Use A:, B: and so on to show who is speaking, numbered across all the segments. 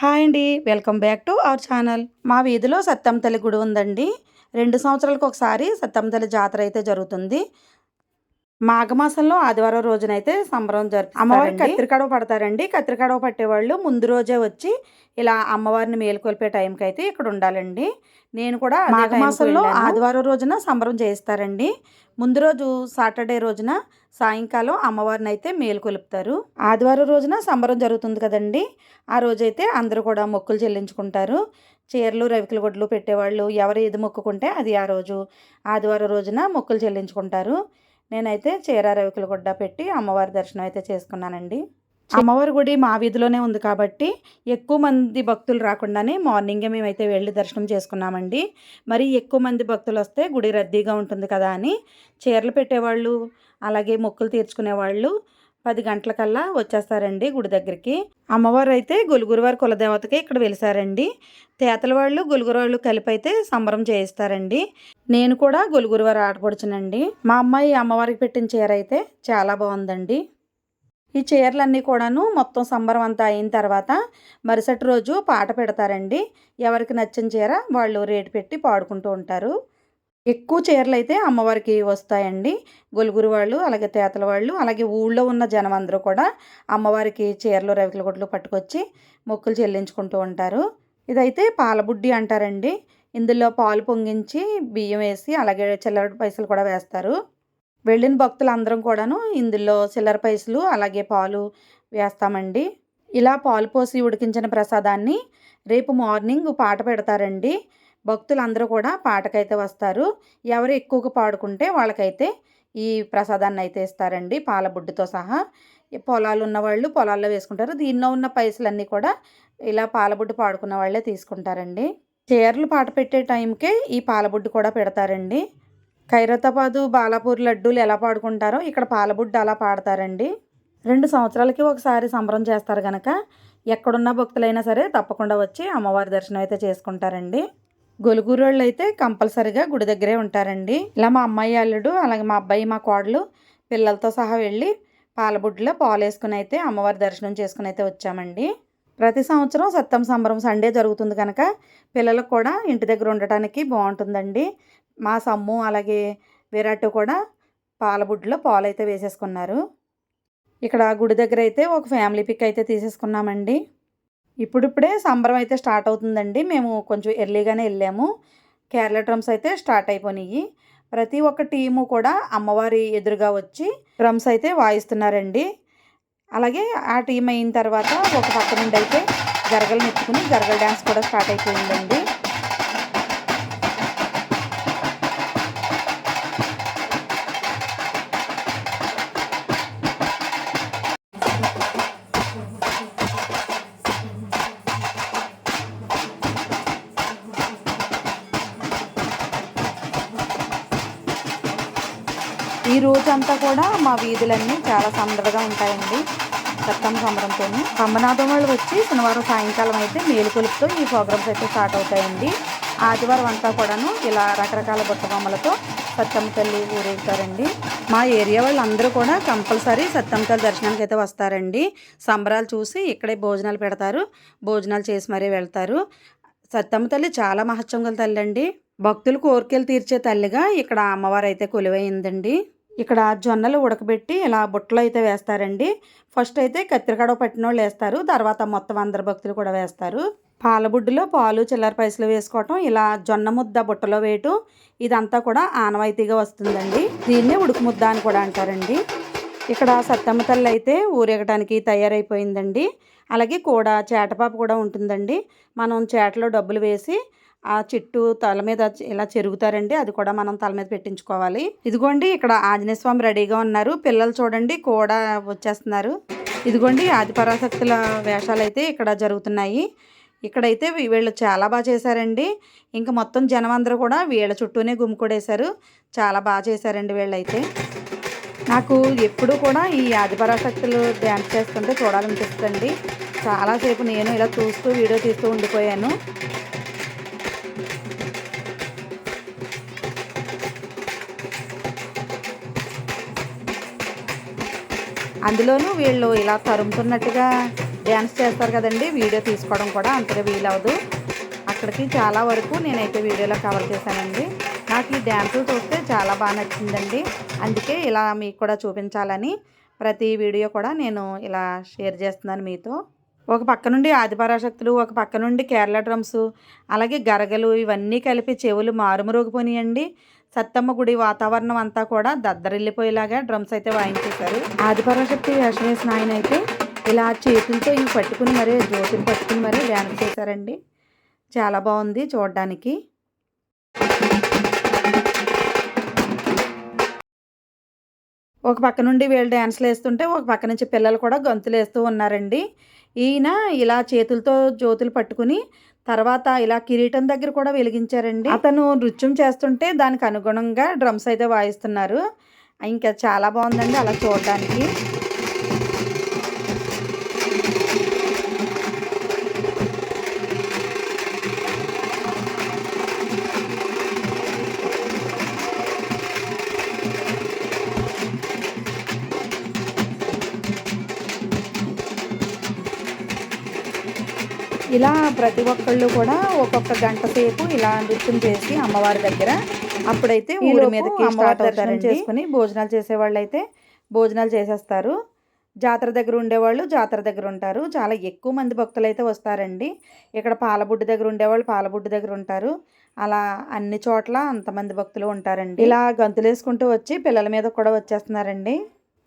A: Hi అండి. Welcome back to our channel. మా వీధిలో సత్యం తల్లి గుడి ఉందండి. రెండు సంవత్సరాలకు ఒకసారి సత్యం తల్లి జాతర అయితే జరుగుతుంది. మాఘమాసంలో ఆదివారం రోజునైతే సంబరం జరుపు అమ్మవారి కత్తిరికడవ పడతారండి. కత్తిరికడవ పట్టేవాళ్ళు ముందు రోజే వచ్చి ఇలా అమ్మవారిని మేలుకొల్పే టైంకి అయితే ఇక్కడ ఉండాలండి. నేను కూడా మాఘమాసంలో ఆదివారం రోజున సంబరం చేయిస్తారండి. ముందు రోజు సాటర్డే రోజున సాయంకాలం అమ్మవారిని అయితే మేలుకొలుపుతారు. ఆదివారం రోజున సంబరం జరుగుతుంది కదండి. ఆ రోజైతే అందరూ కూడా మొక్కులు చెల్లించుకుంటారు. చీరలు రవికల గుడ్లు పెట్టేవాళ్ళు ఎవరు ఏది మొక్కుకుంటే అది ఆ రోజు ఆదివారం రోజున మొక్కులు చెల్లించుకుంటారు. నేనైతే చీరారవికుల గుడ్డ పెట్టి అమ్మవారి దర్శనం అయితే చేసుకున్నానండి. అమ్మవారి గుడి మా వీధిలోనే ఉంది కాబట్టి ఎక్కువ మంది భక్తులు రాకుండానే మార్నింగే మేమైతే వెళ్ళి దర్శనం చేసుకున్నామండి. మరి ఎక్కువ మంది భక్తులు వస్తే గుడి రద్దీగా ఉంటుంది కదా అని చీరలు పెట్టేవాళ్ళు అలాగే మొక్కులు తీర్చుకునేవాళ్ళు పది గంటలకల్లా వచ్చేస్తారండి గుడి దగ్గరికి. అమ్మవారు అయితే గులుగురువారి కులదేవతకి ఇక్కడ వెలిసారండి. తేతల వాళ్ళు గులుగురు వాళ్ళు కలిపి అయితే సంబరం చేయిస్తారండి. నేను కూడా గొలుగురువారు ఆడపడుచునండి మా అమ్మాయి అమ్మవారికి పెట్టిన చీర అయితే చాలా బాగుందండి. ఈ చీరలన్నీ కూడాను మొత్తం సంబరం అంతా అయిన తర్వాత మరుసటి రోజు పాట పెడతారండి. ఎవరికి నచ్చిన చీర వాళ్ళు రేటు పెట్టి పాడుకుంటూ ఉంటారు. ఎక్కువ చీరలు అయితే అమ్మవారికి వస్తాయండి. గొలుగురు వాళ్ళు అలాగే తేతల వాళ్ళు అలాగే ఊళ్ళో ఉన్న జనం అందరూ కూడా అమ్మవారికి చీరలు రవికల గుడ్లు పట్టుకొచ్చి మొక్కులు చెల్లించుకుంటూ ఉంటారు. ఇదైతే పాలబుడ్డి అంటారండి. ఇందులో పాలు పొంగించి బియ్యం వేసి అలాగే చిల్లర పైసలు కూడా వేస్తారు. వెళ్ళిన భక్తులు అందరం కూడాను ఇందులో చిల్లర పైసలు అలాగే పాలు వేస్తామండి. ఇలా పాలు పోసి ఉడికించిన ప్రసాదాన్ని రేపు మార్నింగ్ పాట పెడతారండి. భక్తులందరూ కూడా పాటకైతే వస్తారు. ఎవరు ఎక్కువగా పాడుకుంటే వాళ్ళకైతే ఈ ప్రసాదాన్ని అయితే ఇస్తారండి పాలబుడ్డితో సహా. పొలాలు ఉన్నవాళ్ళు పొలాల్లో వేసుకుంటారు. దీనిలో ఉన్న పైసలన్నీ కూడా ఇలా పాలబుడ్డు పాడుకున్న వాళ్ళే తీసుకుంటారండి. చీరలు పాట పెట్టే టైంకే ఈ పాలబుడ్డు కూడా పెడతారండి. ఖైరతాబాదు బాలాపూర్ లడ్డూలు ఎలా పాడుకుంటారో ఇక్కడ పాలబుడ్డు అలా పాడతారండి. రెండు సంవత్సరాలకి ఒకసారి సంబరం చేస్తారు కనుక ఎక్కడున్న భక్తులైనా సరే తప్పకుండా వచ్చి అమ్మవారి దర్శనం అయితే చేసుకుంటారండి. గొలుగురోళ్ళు అయితే కంపల్సరిగా గుడి దగ్గరే ఉంటారండి. ఇలా మా అమ్మాయి అల్లుడు అలాగే మా అబ్బాయి మా కోడలు పిల్లలతో సహా వెళ్ళి పాలబుడ్లో పాలు వేసుకుని అయితే అమ్మవారి దర్శనం చేసుకుని అయితే వచ్చామండి. ప్రతి సంవత్సరం సత్తం సంబరం సండే జరుగుతుంది కనుక పిల్లలకు కూడా ఇంటి దగ్గర ఉండటానికి బాగుంటుందండి. మా సమ్ము అలాగే విరాట్ కూడా పాలబుడ్లో పాలు అయితే వేసేసుకున్నారు. ఇక్కడ గుడి దగ్గర అయితే ఒక ఫ్యామిలీ పిక్ అయితే తీసేసుకున్నామండి. ఇప్పుడిప్పుడే సంబరం అయితే స్టార్ట్ అవుతుందండి. మేము కొంచెం ఎర్లీగానే వెళ్ళాము. కేరళ డ్రమ్స్ అయితే స్టార్ట్ అయిపోయినాయి. ప్రతి ఒక్క టీము కూడా అమ్మవారి ఎదురుగా వచ్చి డ్రమ్స్ అయితే వాయిస్తున్నారండి. అలాగే ఆ టీం అయిన తర్వాత ఒక పక్క నుండి అయితే గరగలు నెచ్చుకుని గరగల డ్యాన్స్ కూడా స్టార్ట్ అయిపోయిందండి. రోజంతా కూడా మా వీధులన్నీ చాలా సందడిగా ఉంటాయండి. సత్తం సంబరంతో కమ్మనాథం వాళ్ళు వచ్చి శనివారం సాయంకాలం అయితే మేలుకొలుపుతో ఈ ప్రోగ్రామ్స్ అయితే స్టార్ట్ అవుతాయండి. ఆదివారం అంతా కూడాను ఇలా రకరకాల బొమ్మలతో సత్తమ్మ తల్లి ఊరేగుతారండి. మా ఏరియా వాళ్ళందరూ కూడా కంపల్సరీ సత్తమ్మ తల్లి దర్శనానికి అయితే వస్తారండి. సంబరాలు చూసి ఇక్కడే భోజనాలు పెడతారు. భోజనాలు చేసి మరీ వెళ్తారు. సత్తమ్మ తల్లి చాలా మహత్యం గల తల్లి అండి భక్తులు కోరికలు తీర్చే తల్లిగా ఇక్కడ అమ్మవారు అయితే కొలువైందండి. ఇక్కడ జొన్నలు ఉడకబెట్టి ఇలా బుట్టలు అయితే వేస్తారండి. ఫస్ట్ అయితే కత్తిరికాడ పట్టిన వాళ్ళు వేస్తారు. తర్వాత మొత్తం అందరు భక్తులు కూడా వేస్తారు. పాలబుడ్డులో పాలు చిల్లర పైసలు వేసుకోవటం ఇలా జొన్న ముద్ద బుట్టలో వేయటం ఇదంతా కూడా ఆనవాయితీగా వస్తుందండి. దీన్నే ఉడుకు ముద్ద అని కూడా అంటారండి. ఇక్కడ సత్తమ్మ తల్లి అయితే ఊరేగటానికి తయారైపోయిందండి. అలాగే కూడా చేటపాపు కూడా ఉంటుందండి. మనం చేటలో డబ్బులు వేసి ఆ చెట్టు తల మీద ఇలా చెరుగుతారండి. అది కూడా మనం తల మీద పెట్టించుకోవాలి. ఇదిగోండి ఇక్కడ ఆంజనేయ స్వామి రెడీగా ఉన్నారు. పిల్లలు చూడండి కూడా వచ్చేస్తున్నారు. ఇదిగోండి ఆదిపరాశక్తుల వేషాలు అయితే ఇక్కడ జరుగుతున్నాయి. ఇక్కడైతే వీళ్ళు చాలా బాగా చేశారండి. ఇంకా మొత్తం జనం అందరూ కూడా వీళ్ళ చుట్టూనే గుమ్ముకొడేశారు చాలా బాగా చేశారండి వీళ్ళైతే. నాకు ఎప్పుడూ కూడా ఈ ఆదిపరాశక్తులు డ్యాన్స్ చేస్తుంటే చూడాలనిపిస్తుంది చాలాసేపు నేను ఇలా చూస్తూ వీడియో తీస్తూ ఉండిపోయాను. అందులోనూ వీళ్ళు ఇలా తరుముతున్నట్టుగా డ్యాన్స్ చేస్తారు కదండి. వీడియో తీసుకోవడం కూడా అంతగా వీలవదు అక్కడికి చాలా వరకు నేనైతే వీడియోలో కవర్ చేశానండి. నాకు ఈ డ్యాన్సులు చూస్తే చాలా బాగా నచ్చిందండి. అందుకే ఇలా మీకు కూడా చూపించాలని ప్రతి వీడియో కూడా నేను ఇలా షేర్ చేస్తున్నాను మీతో. ఒక పక్క నుండి ఆదిపరాశక్తులు ఒక పక్క నుండి కేరళ డ్రమ్స్ అలాగే గరగలు ఇవన్నీ కలిపి చెవులు మారుమరోగిపోయినాయండి సత్తమ్మ గుడి వాతావరణం అంతా కూడా దద్దరిల్లిపోయేలాగా డ్రమ్స్ అయితే వాయించేశారు. ఆదిపరాశక్తి వేషం వేసిన ఆయన అయితే ఇలా చేతులతో ఇవి పట్టుకుని మరీ జ్యోతిని పట్టుకుని మరీ డ్యాన్స్ చేశారండి. చాలా బాగుంది చూడడానికి. ఒక పక్క నుండి వీళ్ళు డ్యాన్స్లు వేస్తుంటే ఒక పక్క నుంచి పిల్లలు కూడా గొంతులు వేస్తూ ఉన్నారండి. ఈయన ఇలా చేతులతో జ్యోతులు పట్టుకుని తర్వాత ఇలా కిరీటం దగ్గర కూడా వెలిగించారండి. అతను నృత్యం చేస్తుంటే దానికి అనుగుణంగా డ్రమ్స్ అయితే వాయిస్తున్నారు. ఇంకా చాలా బాగుందండి అలా చూడడానికి. ఇలా ప్రతి ఒక్కళ్ళు కూడా ఒక్కొక్క గంట సేపు ఇలా నృత్యం చేసి అమ్మవారి దగ్గర అప్పుడైతే ఊరి మీదకి స్టార్ట్ అవుతారని చేసుకుని భోజనాలు చేసేవాళ్ళు అయితే భోజనాలు చేసేస్తారు. జాతర దగ్గర ఉండేవాళ్ళు జాతర దగ్గర ఉంటారు. చాలా ఎక్కువ మంది భక్తులు అయితే వస్తారండి. ఇక్కడ పాలబుడ్డు దగ్గర ఉండేవాళ్ళు పాలబుడ్డు దగ్గర ఉంటారు. అలా అన్ని చోట్ల అంతమంది భక్తులు ఉంటారండి. ఇలా గంతులు వేసుకుంటూ వచ్చి పిల్లల మీద కూడా వచ్చేస్తున్నారండి.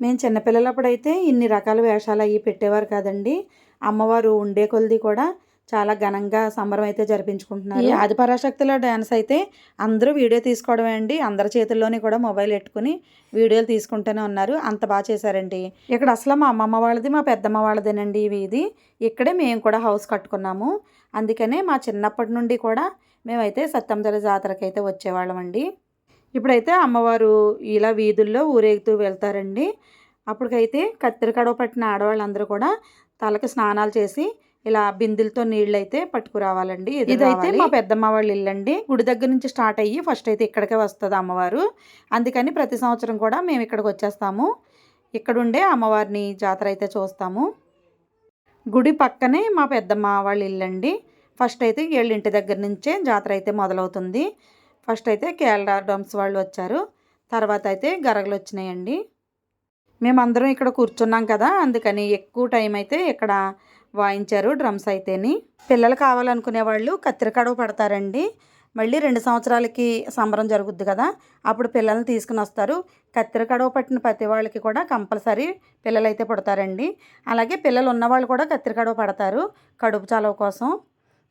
A: మేము చిన్నపిల్లలప్పుడైతే ఇన్ని రకాల వేషాలు అవి పెట్టేవారు కాదండి. అమ్మవారు ఉండే కొలది కూడా చాలా ఘనంగా సంబరం అయితే జరిపించుకుంటున్నారు. ఈ ఆదిపరాశక్తిలో డ్యాన్స్ అయితే అందరూ వీడియో తీసుకోవడమే అండి. అందరి చేతుల్లోనే కూడా మొబైల్ పెట్టుకుని వీడియోలు తీసుకుంటూనే ఉన్నారు. అంత బాగా చేశారండి. ఇక్కడ అసలు మా అమ్మమ్మ వాళ్ళది మా పెద్దమ్మ వాళ్ళదేనండి ఇవి ఇది. ఇక్కడే మేము కూడా హౌస్ కట్టుకున్నాము. అందుకనే మా చిన్నప్పటి నుండి కూడా మేమైతే సత్యంతల జాతరకి అయితే వచ్చేవాళ్ళం అండి. ఇప్పుడైతే అమ్మవారు ఇలా వీధుల్లో ఊరేగుతూ వెళ్తారండి. అప్పటికైతే కత్తెర కడవ పట్టిన ఆడవాళ్ళందరూ కూడా తలకి స్నానాలు చేసి ఇలా బిందెలతో నీళ్ళు అయితే పట్టుకురావాలండి ఇదైతే మా పెద్దమ్మ వాళ్ళ ఇల్లు అండి గుడి దగ్గర నుంచి స్టార్ట్ అయ్యి ఫస్ట్ అయితే ఇక్కడికే వస్తుంది అమ్మవారు. అందుకని ప్రతి సంవత్సరం కూడా మేము ఇక్కడికి వచ్చేస్తాము. ఇక్కడుండే అమ్మవారిని జాతర అయితే చూస్తాము. గుడి పక్కనే మా పెద్దమ్మ వాళ్ళ ఇల్లు అండి ఫస్ట్ అయితే వీళ్ళ ఇంటి దగ్గర నుంచే జాతర అయితే మొదలవుతుంది. ఫస్ట్ అయితే కేరళ డ్రమ్స్ వాళ్ళు వచ్చారు. తర్వాత అయితే గరగలు వచ్చినాయండి. మేమందరం ఇక్కడ కూర్చున్నాం కదా అందుకని ఎక్కువ టైం అయితే ఇక్కడ వాయించారు డ్రమ్స్ అయితేని. పిల్లలు కావాలనుకునే వాళ్ళు కత్తిర పడతారండి. మళ్ళీ రెండు సంవత్సరాలకి సంబరం జరుగుద్ది కదా అప్పుడు పిల్లల్ని తీసుకుని వస్తారు. కత్తిర కడవ పట్టిన ప్రతి వాళ్ళకి కూడా కంపల్సరీ పిల్లలు అయితే పుడతారండి. అలాగే పిల్లలు ఉన్నవాళ్ళు కూడా కత్తిర కడవ పడతారు కడుపు చలవ కోసం.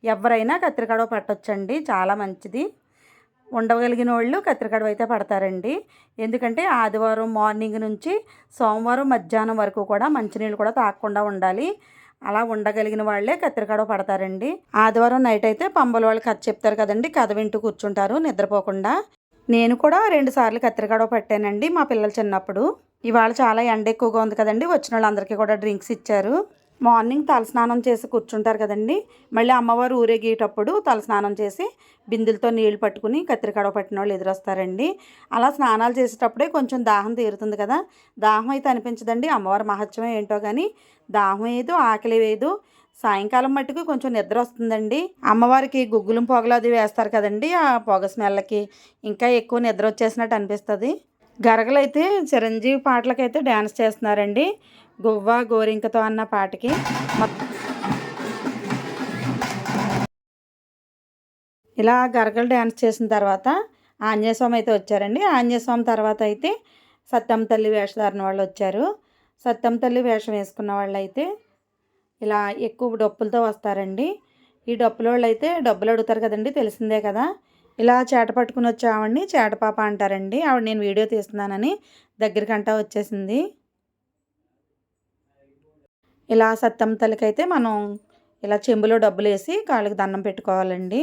A: ఎవరైనా కత్తిర కడవ పట్టొచ్చండి చాలా మంచిది. ఉండగలిగిన వాళ్ళు కత్తిరికడవ అయితే పడతారండి. ఎందుకంటే ఆదివారం మార్నింగ్ నుంచి సోమవారం మధ్యాహ్నం వరకు కూడా మంచినీళ్ళు కూడా తాగకుండా ఉండాలి. అలా ఉండగలిగిన వాళ్ళే కత్తిరికాడ పడతారండి. ఆదివారం నైట్ అయితే పంబల వాళ్ళు కథ చెప్తారు కదండి కథ వింటూ కూర్చుంటారు నిద్రపోకుండా. నేను కూడా రెండు సార్లు కత్తిరికాడ పట్టానండి మా పిల్లలు చిన్నప్పుడు. ఇవాళ చాలా ఎండ ఎక్కువగా ఉంది కదండి వచ్చిన వాళ్ళందరికీ కూడా డ్రింక్స్ ఇచ్చారు. మార్నింగ్ తలస్నానం చేసి కూర్చుంటారు కదండి. మళ్ళీ అమ్మవారు ఊరేగేటప్పుడు తలస్నానం చేసి బిందులతో నీళ్ళు పట్టుకుని కత్తిరికాడ పట్టిన వాళ్ళు ఎదురొస్తారండి. అలా స్నానాలు చేసేటప్పుడే కొంచెం దాహం తీరుతుంది కదా. దాహం అయితే అనిపించదండి. అమ్మవారి మహత్యం ఏంటో కానీ దాహం వేయదు ఆకలి వేయదు సాయంకాలం మట్టుకు కొంచెం నిద్ర వస్తుందండి. అమ్మవారికి గుగ్గులం పొగలు అది వేస్తారు కదండి ఆ పొగ స్మెల్కి ఇంకా ఎక్కువ నిద్ర వచ్చేసినట్టు అనిపిస్తుంది. గరగలైతే చిరంజీవి పాటలకైతే డ్యాన్స్ చేస్తున్నారండి. గువ్వ గోరింకతో అన్న పాటకి. ఇలా గరగలు డ్యాన్స్ చేసిన తర్వాత ఆంజనేయస్వామి అయితే వచ్చారండి. ఆంజనేయస్వామి తర్వాత అయితే సత్యం తల్లి వేషధారణ వాళ్ళు వచ్చారు. సత్యం తల్లి వేషం వేసుకున్న వాళ్ళు అయితే ఇలా ఎక్కువ డప్పులతో వస్తారండి. ఈ డప్పుల వాళ్ళు అయితే డబ్బులు అడుగుతారు కదండి తెలిసిందే కదా. ఇలా చేట పట్టుకుని వచ్చామండి చేటపాప అంటారండి. ఆవిడ నేను వీడియో తీస్తున్నానని దగ్గరికంటా వచ్చేసింది. ఇలా సత్తమ్మ తల్లికైతే మనం ఇలా చెంబులో డబ్బులు వేసి కాళ్ళకి దండం పెట్టుకోవాలండి.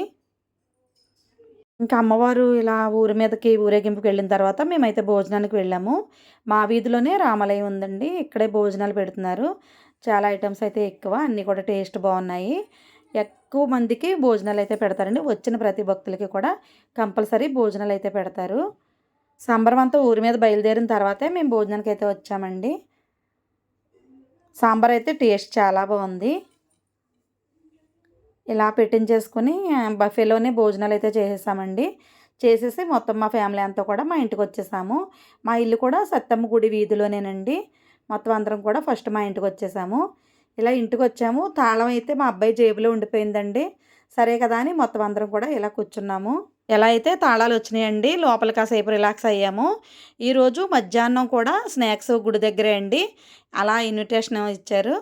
A: ఇంకా అమ్మవారు ఇలా ఊరి మీదకి ఊరేగింపుకి వెళ్ళిన తర్వాత మేమైతే భోజనానికి వెళ్ళాము. మా వీధిలోనే రామాలయం ఉందండి. ఇక్కడే భోజనాలు పెడుతున్నారు. చాలా ఐటమ్స్ అయితే ఎక్కువ. అన్నీ కూడా టేస్ట్ బాగున్నాయి. ఎక్కువ మందికి భోజనాలు అయితే పెడతారండి. వచ్చిన ప్రతి భక్తులకి కూడా కంపల్సరీ భోజనాలు అయితే పెడతారు. సాంబారం అంతా ఊరి మీద బయలుదేరిన తర్వాతే మేము భోజనానికి అయితే వచ్చామండి. సాంబార్ అయితే టేస్ట్ చాలా బాగుంది. ఇలా పెట్టించేసుకుని బఫేలోనే భోజనాలు అయితే చేసేసామండి. చేసేసి మొత్తం మా ఫ్యామిలీ అంతా కూడా మా ఇంటికి వచ్చేసాము. మా ఇల్లు కూడా సత్తమ్మ గుడి వీధిలోనేనండి. మొత్తం అందరం కూడా ఫస్ట్ మా ఇంటికి వచ్చేసాము. ఇలా ఇంటికి వచ్చాము తాళం అయితే మా అబ్బాయి జేబులో ఉండిపోయిందండి. సరే కదా అని మొత్తం అందరం కూడా ఇలా కూర్చున్నాము. ఎలా అయితే తాళాలు వచ్చినాయండి లోపల కాసేపు రిలాక్స్ అయ్యాము. ఈరోజు మధ్యాహ్నం కూడా స్నాక్స్ గుడి దగ్గరే అండి. అలా ఇన్విటేషన్ ఇచ్చారు.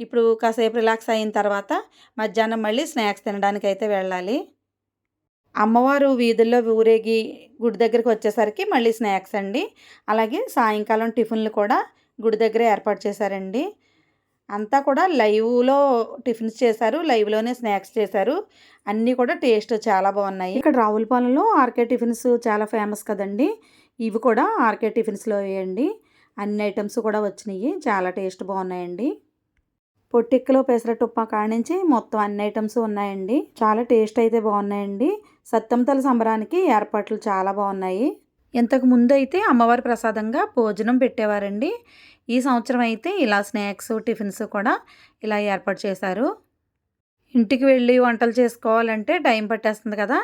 A: ఇప్పుడు కాసేపు రిలాక్స్ అయిన తర్వాత మధ్యాహ్నం మళ్ళీ స్నాక్స్ తినడానికి అయితే వెళ్ళాలి. అమ్మవారు వీధుల్లో ఊరేగి గుడి దగ్గరికి వచ్చేసరికి మళ్ళీ స్నాక్స్ అండి. అలాగే సాయంకాలం టిఫిన్లు కూడా గుడి దగ్గరే ఏర్పాటు చేశారండి. అంతా కూడా లైవ్లో టిఫిన్స్ చేశారు లైవ్లోనే స్నాక్స్ చేశారు. అన్నీ కూడా టేస్ట్ చాలా బాగున్నాయి. ఇక్కడ రావులపాలెంలో ఆర్కే టిఫిన్స్ చాలా ఫేమస్ కదండి. ఇవి కూడా ఆర్కే టిఫిన్స్లో వేయండి. అన్ని ఐటమ్స్ కూడా వచ్చినాయి. చాలా టేస్ట్ బాగున్నాయండి. పొట్టిక్కలో పెసరట్టుప్ప నుంచి మొత్తం అన్ని ఐటమ్స్ ఉన్నాయండి. చాలా టేస్ట్ అయితే బాగున్నాయండి. సత్తంతల సంబరానికి ఏర్పాట్లు చాలా బాగున్నాయి. ఇంతకు ముందు అయితే అమ్మవారి ప్రసాదంగా భోజనం పెట్టేవారండి. ఈ సంవత్సరం అయితే ఇలా స్నాక్స్ టిఫిన్స్ కూడా ఇలా ఏర్పాటు చేశారు. ఇంటికి వెళ్ళి వంటలు చేసుకోవాలంటే టైం పట్టేస్తుంది కదా.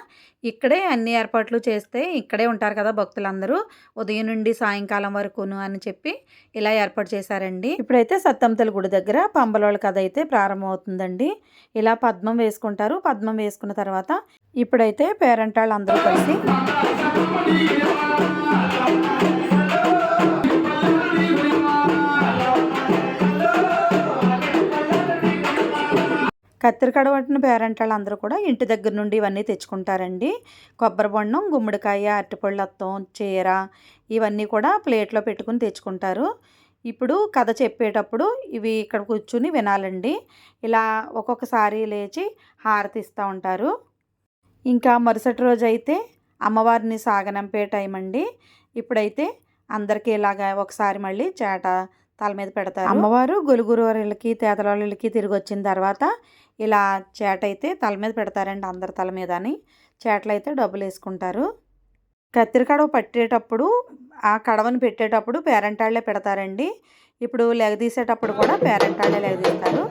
A: ఇక్కడే అన్ని ఏర్పాట్లు చేస్తే ఇక్కడే ఉంటారు కదా భక్తులందరూ. ఉదయం నుండి సాయంకాలం వరకును అని చెప్పి ఇలా ఏర్పాటు చేశారండి. ఇప్పుడైతే సత్తంతల గుడి దగ్గర పంబలోళ్ళ కథ అయితే ప్రారంభమవుతుందండి. ఇలా పద్మం వేసుకుంటారు. పద్మం వేసుకున్న తర్వాత ఇప్పుడైతే పేరెంట్ వాళ్ళందరూ కలిసి కత్తిరికాడ పట్టిన పేరెంటాళ్ళు అందరూ కూడా ఇంటి దగ్గర నుండి ఇవన్నీ తెచ్చుకుంటారండి. కొబ్బరి బొండం గుమ్మడికాయ అరటిపళ్ళు అత్తం చీర ఇవన్నీ కూడా ప్లేట్లో పెట్టుకుని తెచ్చుకుంటారు. ఇప్పుడు కథ చెప్పేటప్పుడు ఇవి ఇక్కడ కూర్చుని వినాలండి. ఇలా ఒక్కొక్కసారి లేచి హారతి ఇస్తూ ఉంటారు. ఇంకా మరుసటి రోజు అయితే అమ్మవారిని సాగనంపే టైం అండి. ఇప్పుడైతే అందరికీ ఇలాగా ఒకసారి మళ్ళీ చేట తల మీద పెడతారు. అమ్మవారు గొలుగురు వాళ్ళకి తిరిగి వచ్చిన తర్వాత ఇలా చేట అయితే తల మీద పెడతారండి అందరి తల మీద అని. చేటలు అయితే డబ్బులు వేసుకుంటారు కత్తిరి కడవ పట్టేటప్పుడు ఆ కడవని పెట్టేటప్పుడు పేరెంట్ వాళ్ళే పెడతారండి. ఇప్పుడు లెగదీసేటప్పుడు కూడా పేరెంట్ వాళ్ళే లెగదీస్తారు.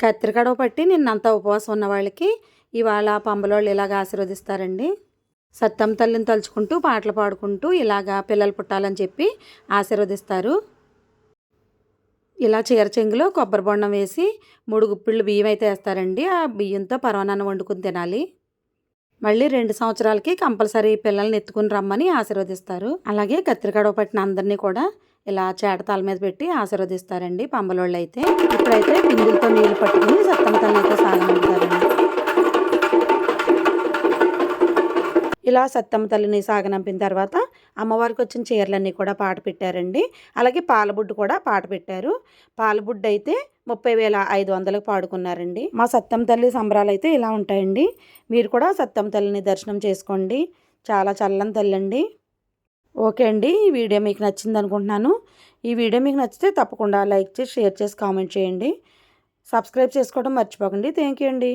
A: కత్తిరి కడవ పట్టి నిన్నంతా ఉపవాసం ఉన్న వాళ్ళకి ఇవాళ పంబలోళ్ళు ఇలాగ ఆశీర్వదిస్తారండి. సత్తం తల్లిని తలుచుకుంటూ పాటలు పాడుకుంటూ ఇలాగా పిల్లలు పుట్టాలని చెప్పి ఆశీర్వదిస్తారు. ఇలా చీర చెంగులో కొబ్బరి బొండం వేసి మూడు గుప్పిళ్ళు బియ్యం అయితే వేస్తారండి. ఆ బియ్యంతో పరవనాన్ని వండుకుని తినాలి. మళ్ళీ రెండు సంవత్సరాలకి కంపల్సరీ పిల్లల్ని ఎత్తుకుని రమ్మని ఆశీర్వదిస్తారు. అలాగే కత్తిరికాడ పట్టిన అందరినీ కూడా ఇలా చేటతాల మీద పెట్టి ఆశీర్వదిస్తారండి పంబలోళ్ళు అయితే. ఇప్పుడైతే పిందులతో నీళ్ళు పట్టుకుని సత్తం తల్లి అయితే సాగమంటారండి ఇలా సత్తమ్మ తల్లిని సాగనంపిన తర్వాత అమ్మవారికి వచ్చిన చీరలన్నీ కూడా పాట పెట్టారండి. అలాగే పాలబుడ్డు కూడా పాట పెట్టారు. పాలబుడ్డు అయితే ముప్పై వేల ఐదు వందలకు పాడుకున్నారండి. మా సత్తమ్మ తల్లి సంబరాలు అయితే ఇలా ఉంటాయండి. మీరు కూడా సత్తమ్మ తల్లిని దర్శనం చేసుకోండి. చాలా చల్లని తల్లి అండి. ఓకే అండి. ఈ వీడియో మీకు నచ్చింది అనుకుంటున్నాను. ఈ వీడియో మీకు నచ్చితే తప్పకుండా లైక్ చేసి షేర్ చేసి కామెంట్ చేయండి. సబ్స్క్రైబ్ చేసుకోవడం మర్చిపోకండి. థ్యాంక్ యూ అండి.